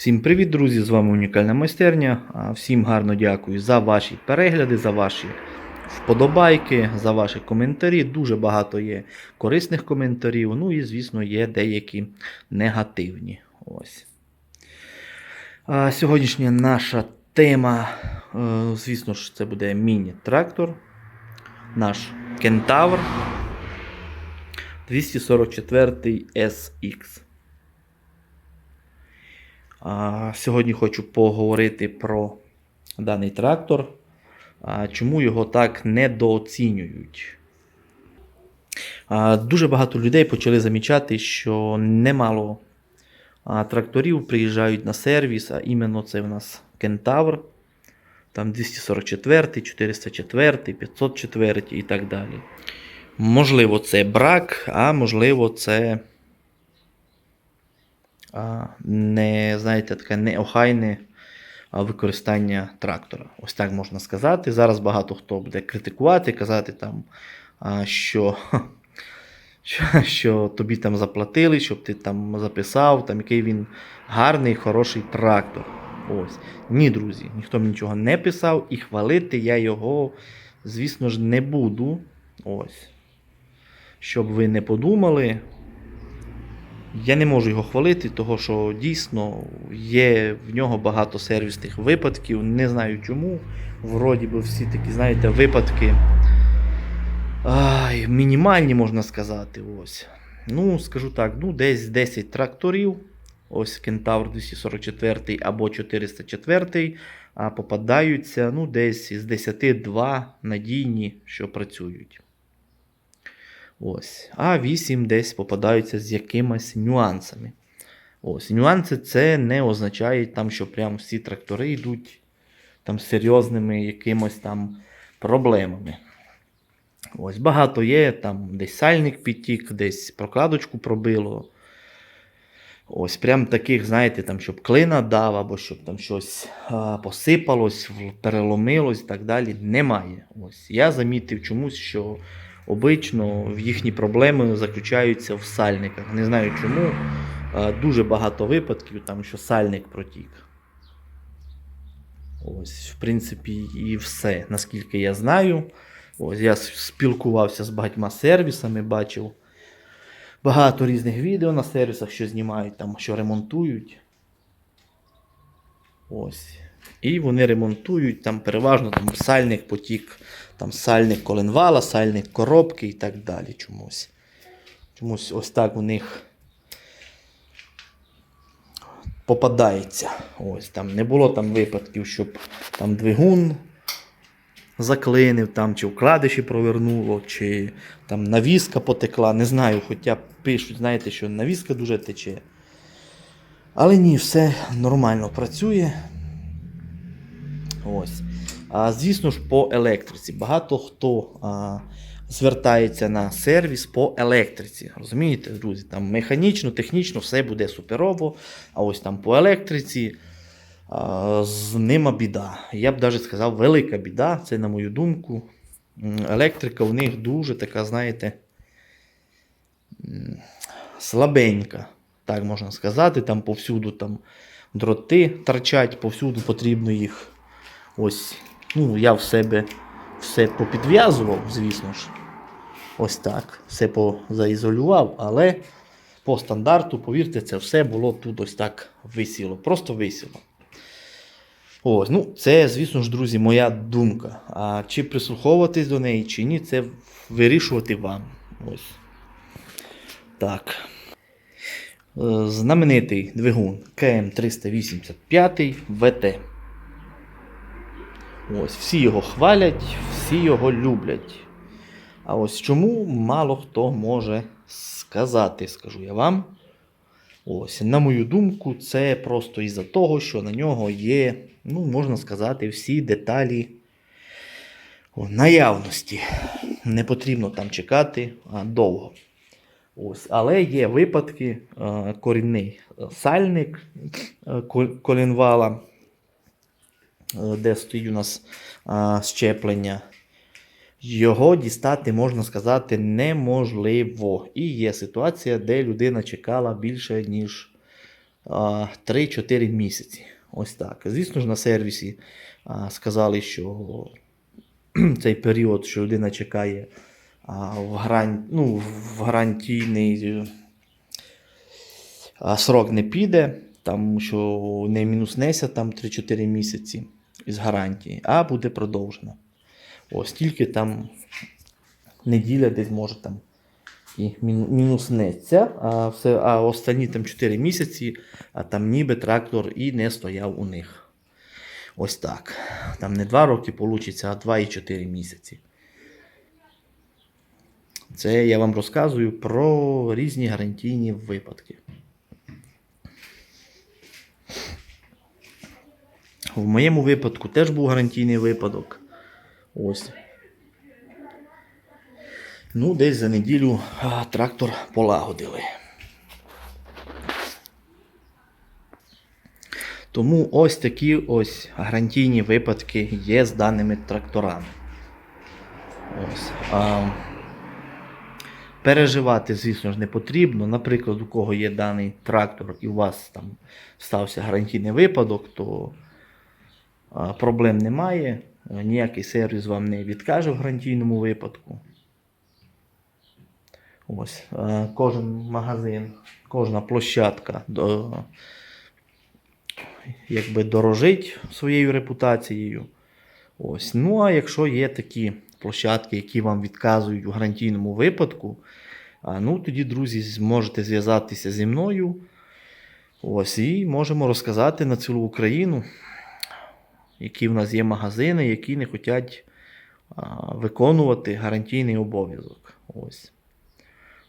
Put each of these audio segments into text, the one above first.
Всім привіт, друзі! З вами унікальна майстерня. Всім гарно дякую за ваші перегляди, за ваші вподобайки, за ваші коментарі. Дуже багато є корисних коментарів. Ну і, звісно, є деякі негативні. Ось. Сьогоднішня наша тема, е, звісно ж, це буде міні-трактор. Наш кентавр 244 SX. Сьогодні хочу поговорити про даний трактор. Чому його так недооцінюють? Дуже багато людей почали замічати, що немало тракторів приїжджають на сервіс, а іменно це в нас Кентавр. Там 244, 404, 504 і так далі. Можливо, це брак, а можливо, це не, знаєте, таке неохайне використання трактора. Ось так можна сказати. Зараз багато хто буде критикувати, казати, там, що, що, що тобі там заплатили, щоб ти там записав, там, який він гарний, хороший трактор. Ось. Ні, друзі, ніхто мені нічого не писав, і хвалити я його, звісно ж, не буду. Ось. Щоб ви не подумали, я не можу його хвалити, тому що дійсно є в нього багато сервісних випадків. Не знаю чому. Вроді би всі такі, знаєте, випадки ай, мінімальні, можна сказати. Ось. Ну, скажу так, ну, десь 10 тракторів. Ось Кентавр 244 або 404 а попадаються ну, десь з 10 2 надійні, що працюють. Ось. А 8 десь попадаються з якимись нюансами. Ось. Нюанси це не означає, там, що прям всі трактори йдуть там, з серйозними якимось там проблемами. Ось. Багато є, там десь сальник підтік, десь прокладочку пробило. Ось, прям таких, знаєте, там, щоб клина дав, або щоб там щось а, посипалось, переломилось і так далі, немає. Ось. Я замітив чомусь, що обично їхні проблеми заключаються в сальниках. Не знаю чому. Дуже багато випадків, там, що сальник протік. Ось, в принципі, і все, наскільки я знаю. Ось, я спілкувався з багатьма сервісами, бачив багато різних відео на сервісах, що знімають, там, що ремонтують. Ось. І вони ремонтують там переважно там, сальник потік, там сальник коленвала, сальник коробки і так далі. Чомусь. Чомусь ось так у них попадається. Ось там не було там випадків, щоб там двигун заклинив, там, чи вкладиші провернуло, чи там навіска потекла. Не знаю, хоча пишуть, знаєте, що навіска дуже тече. Але ні, все нормально працює. Ось. А, звісно ж, по електриці. Багато хто а, звертається на сервіс по електриці. Розумієте, друзі? Там механічно, технічно все буде суперово. А ось там по електриці а, з ними біда. Я б навіть сказав, велика біда. Це, на мою думку. Електрика у них дуже така, знаєте, слабенька, так можна сказати. Там повсюду там дроти торчать, повсюду потрібно їх. Ось, ну, я в себе все попідв'язував, звісно ж. Ось так. Все позаізолював, але по стандарту, повірте, це все було тут ось так висіло. Просто висіло. Ось, ну, це, звісно ж, друзі, моя думка. А чи прислуховуватись до неї, чи ні, це вирішувати вам. Ось. Так. Е, Знаменитий двигун КМ385 ВТ. Ось, всі його хвалять, всі його люблять. А ось чому мало хто може сказати, скажу я вам. Ось, на мою думку, це просто із-за того, що на нього є, ну, можна сказати, всі деталі наявності. Не потрібно там чекати а, довго. Ось, але є випадки, е, корінний сальник е, колінвала, де стоїть у нас е, щеплення. Його дістати, можна сказати, неможливо. І є ситуація, де людина чекала більше, ніж а, 3-4 місяці. Ось так. Звісно ж, на сервісі а, сказали, що цей період, що людина чекає а, в, гран... ну, в гарантійний е, а, срок не піде, тому що не мінуснеться там 3-4 місяці із гарантії, а буде продовжено. Ось тільки там неділя десь може там і мінуснеться, а, все, а останні там 4 місяці, а там ніби трактор і не стояв у них. Ось так. Там не 2 роки вийде, а 2 і 4 місяці. Це я вам розказую про різні гарантійні випадки. В моєму випадку теж був гарантійний випадок. Ось. Ну, десь за неділю а, трактор полагодили. Тому ось такі ось гарантійні випадки є з даними тракторами. Ось. А, переживати, звісно ж, не потрібно. Наприклад, у кого є даний трактор і у вас там стався гарантійний випадок, то проблем немає. Е, Ніякий сервіс вам не відкаже в гарантійному випадку. Ось, е, кожен магазин, кожна площадка до, якби дорожить своєю репутацією. Ось. Ну, а якщо є такі площадки, які вам відказують у гарантійному випадку, ну тоді, друзі, зможете зв'язатися зі мною. Ось, і можемо розказати на цілу Україну, які в нас є магазини, які не хочуть виконувати гарантійний обов'язок. Ось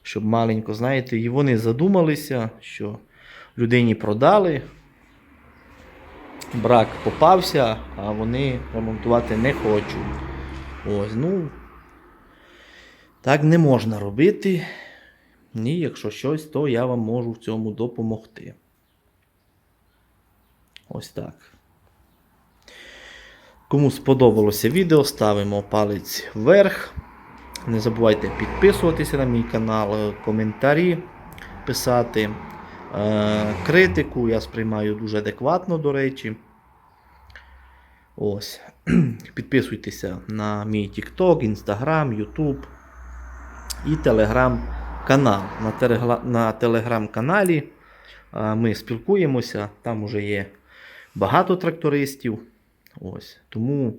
щоб маленько, знаєте, і вони задумалися, що людині продали, брак попався, а вони ремонтувати не хочуть. Ось, ну, так не можна робити. І якщо щось, то я вам можу в цьому допомогти. Ось так. Кому сподобалося відео, ставимо палець вверх. Не забувайте підписуватися на мій канал, коментарі писати. Е, критику я сприймаю дуже адекватно, до речі. Ось. Підписуйтеся на мій TikTok, Instagram, YouTube і Telegram канал. На, на телеграм-каналі е, ми спілкуємося, там вже є багато трактористів. Ось. Тому.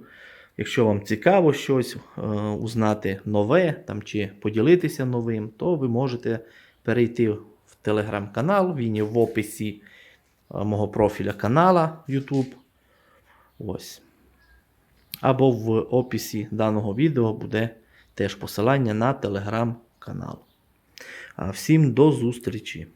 Якщо вам цікаво щось е, узнати нове там, чи поділитися новим, то ви можете перейти в телеграм-канал, він є в описі е, мого профіля канала YouTube. Ось. Або в описі даного відео буде теж посилання на телеграм-канал. Всім до зустрічі!